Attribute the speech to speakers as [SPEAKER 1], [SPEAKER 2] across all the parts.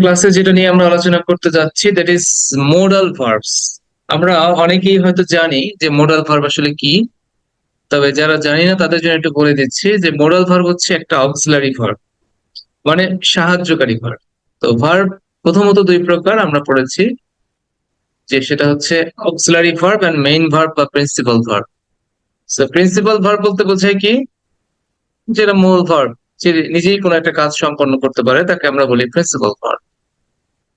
[SPEAKER 1] ক্লাসে যেটা নিয়ে আমরা আলোচনা করতে যাচ্ছি দ্যাট ইজ মোডাল ভার্বস আমরা অনেকেই হয়তো জানি যে মোডাল ভার্ব আসলে কি, তবে যারা জানি না তাদের জন্য একটু বলে দিচ্ছি যে মোডাল ভার্ব হচ্ছে একটা অক্সিলারি ভার্ব মানে সাহায্যকারী ভার্ব তো ভার্ব প্রথমত দুই প্রকার আমরা পড়েছি, যে সেটা হচ্ছে auxiliary verb and main verb বা principal verb so principal verb বলতে বোঝায় কি? যেটা মূল ভার্ব যে নিজেই কোনো একটা কাজ সম্পন্ন করতে পারে, তাকে আমরা বলি প্রিন্সিপাল ভার্ব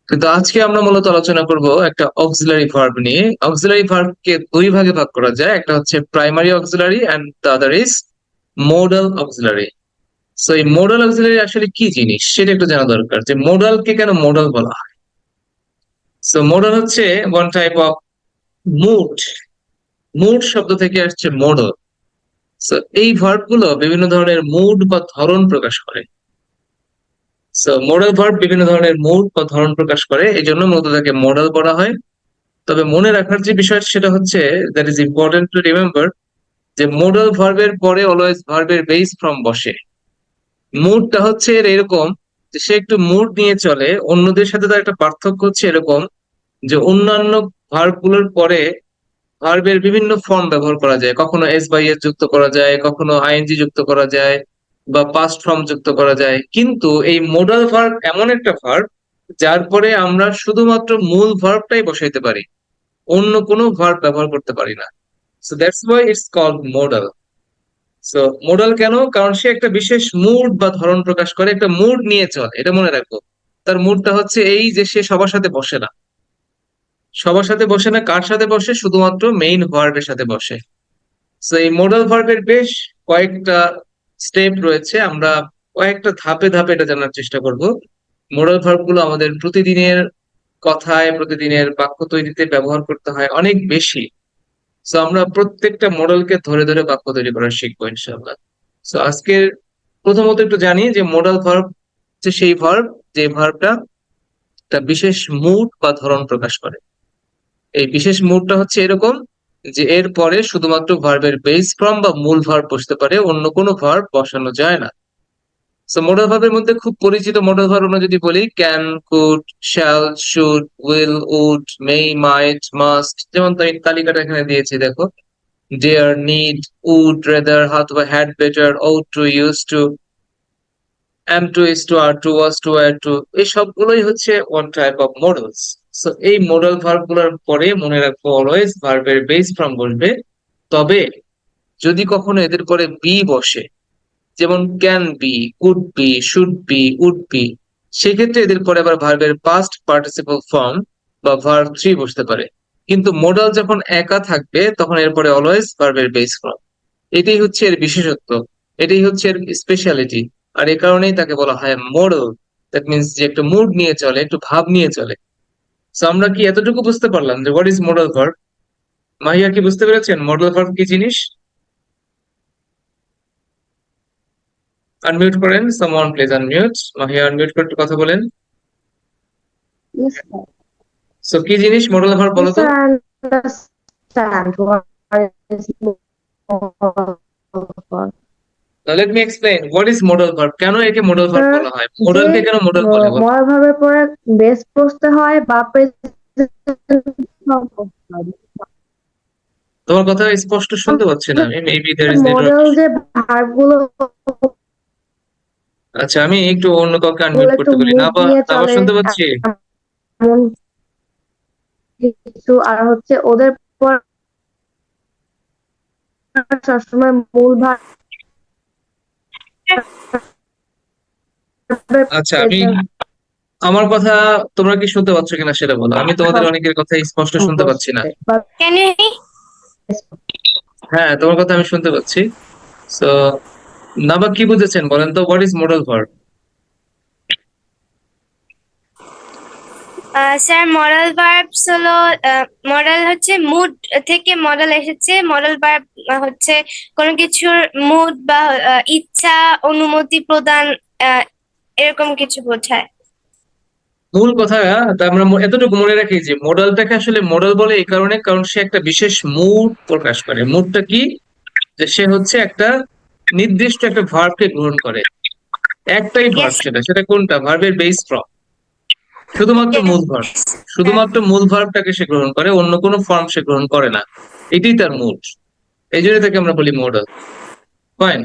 [SPEAKER 1] কিন্তু আজকে আমরা মূলত আলোচনা করব একটা অক্সিলারি ভার্ব নিয়ে। অক্সিলারি ভার্বকে দুই ভাগে ভাগ করা যায়। একটা হচ্ছে primary auxiliary and the other is modal auxiliary so এই মোডাল অক্সিলারি আসলে কি জিনিস? সেটা একটু জানা দরকার যে মোডালকে কেন মোডাল বলা হয়? সো মোডাল হচ্ছে one type of mood mood শব্দ থেকে আসছে মোডল সো এই ভার্বগুলো বিভিন্ন ধরনের মুড বা ধরন প্রকাশ করে। সো মোডাল ভার্ব বিভিন্ন ধরনের মুড বা ধরন প্রকাশ করে, এই জন্য মূলত তাকে মোডাল বলা হয়। তবে মনে রাখার যে বিষয় সেটা হচ্ছে that is important to remember যে মোডাল ভার্বের পরে অলওয়েজ ভার্বের বেস ফ্রম বসে। মুডটা হচ্ছে এর এরকম, যে সে একটু মুড নিয়ে চলে, অন্যদের সাথে তার একটা পার্থক্য হচ্ছে এরকম, যে অন্যান্য ভার্বগুলোর পরে ভার্বের বিভিন্ন ফর্ম ব্যবহার করা যায়। কখনো এস বাই এস যুক্ত করা যায়, কখনো আইএনজি যুক্ত করা যায় বা পাস্ট ফর্ম যুক্ত করা যায়। কিন্তু এই মোডাল ভার্ব এমন একটা ভার্ব যার পরে আমরা শুধুমাত্র মূল ভার্বটাই বসাইতে পারি। অন্য কোনো ভার্ব ব্যবহার করতে পারি না। So that's why it's called modal so modal কেন? কারণ সে একটা বিশেষ মুড বা ধরন প্রকাশ করে, একটা মুড নিয়ে চলে। এটা মনে রাখব তার মুডটা হচ্ছে এই যে সে সবার সাথে বসে না। সবার সাথে বসে না, কার সাথে বসে? শুধুমাত্র মেইন ভার্বের সাথে বসে। সো এই মোডাল ভার্বের বেশ কয়েকটা স্টেপ রয়েছে। আমরা কয়েকটা ধাপে ধাপে এটা জানার চেষ্টা করব। মোডাল ভার্বগুলো আমাদের প্রতিদিনের কথায়, প্রতিদিনের বাক্য তৈরিতে ব্যবহার করতে হয় অনেক বেশি। সো আমরা প্রত্যেকটা মডেলকে ধরে ধরে বাক্য তৈরি করা শিখব, ইনশাআল্লাহ। সো আজকের প্রথমত একটু জানি যে মোডাল ভার্ব হচ্ছে সেই ভার্ব যে ভার্বটা একটা বিশেষ মুড বা ধরন প্রকাশ করে। এই বিশেষ মুডটা হচ্ছে এরকম যে এর পরে শুধুমাত্র ভার্বের বেস ফর্ম বা মূল ভার্ব বসতে পারে, অন্য কোনো ভার্ব বসানো যায় না। সো মোডাল ভার্বের মধ্যে খুব পরিচিত মোডাল ভার্ব আমরা যদি বলি can could shall should will would may might must যেমন তালিকাটা এখানে দিয়েছি, দেখো। ডেয়ার নিড উড রেদার হাত বা had better ought to use to am to is to are to was to are to এই সবগুলোই হচ্ছে one type of models so এই মডেল ভার্বগুলোর পরে মনে রাখব অলওয়েজ ভার্বের বেস ফর্ম বসবে। তবে, যদি কখনো এদের পরে বি বসে, যেমন can be could be should be would be সেক্ষেত্রে এদের পরে আবার ভার্বের পাস্ট পার্টিসিপল ফর্ম বা ভার্ব থ্রি বসতে পারে। কিন্তু মোডাল যখন একা থাকবে, তখন এরপরে অলওয়েজ ভার্বের বেস ফর্ম এটাই হচ্ছে এর বিশেষত্ব, এটাই হচ্ছে এর স্পেশালিটি আর এ কারণেই তাকে বলা হয় মডেল দ্যাট মিনস যে একটা মুড নিয়ে চলে, একটু ভাব নিয়ে চলে। আমরা কি এতটুকু বুঝতে পারলাম যে what is model verb Mahiya কি বুঝতে পেরেছেন? মডেল ভার্ব কি জিনিস? আনমিউট করেন someone please unmute Mahiya unmute করে একটু কথা বলেন। সো কি জিনিস মডেল ভার্ব বলো তো?
[SPEAKER 2] Understand what is
[SPEAKER 1] Let me explain what is modal verb কেন একে মডেল ভার্ব
[SPEAKER 2] Sir,
[SPEAKER 1] বলা হয় মডেলকে
[SPEAKER 2] যে
[SPEAKER 1] কেন মডেল বলে বলো?
[SPEAKER 2] মডাল ভার্বের পরে বেস বসতে হয় বা
[SPEAKER 1] তোমার কথা স্পষ্ট শুনতে পাচ্ছি না আমি maybe there is
[SPEAKER 2] modal
[SPEAKER 1] network
[SPEAKER 2] যে ভার্ব গুলো
[SPEAKER 1] আচ্ছা আমি একটু অন্য কাউকে আনমিউট
[SPEAKER 2] একটু
[SPEAKER 1] করতে বলি না বা
[SPEAKER 2] মুখ নিয়ে
[SPEAKER 1] আবার
[SPEAKER 2] চলে,
[SPEAKER 1] শুনতে পাচ্ছি
[SPEAKER 2] এমন কিছু আর হচ্ছে ওদের পর সবসময় মূল ভার্ব
[SPEAKER 1] আচ্ছা আমি আমার কথা তোমরা কি শুনতে পাচ্ছ কিনা সেটা বলো। আমি তোমাদের অনেকের কথা স্পষ্ট শুনতে পাচ্ছি না? হ্যাঁ তোমার কথা আমি শুনতে পাচ্ছি। সো নাবা কি বুঝেছেন বলেন তো? What is modal verb
[SPEAKER 3] sir modal verbs হলো মডেল হচ্ছে মুড থেকে মডেল এসেছে। মডেল ভার্ব হচ্ছে কোনো কিছুর মুড বা ইচ্ছা অনুমতি প্রদান এরকম কিছু বোঝায়।
[SPEAKER 1] মূল কথা আমরা এতটুকু মনে রাখি যে মডেলটাকে আসলে মডেল বলে এই কারণে কারণ সে একটা বিশেষ মুড প্রকাশ করে। মুডটা কি? যে সে হচ্ছে একটা নির্দিষ্ট একটা ভার্বকে গ্রহণ করে। একটাই ভার্ব সেটা সেটা কোনটা? ভার্বের বেস ফর্ম শুধুমাত্র মূল ভার্ব শুধুমাত্র মূল ভার্বটাকে সে গ্রহণ করে অন্য কোনো ফর্ম সে গ্রহণ করে না। এটাই তার মূল এই জন্য তাকে আমরা বলি মডেল ফাইন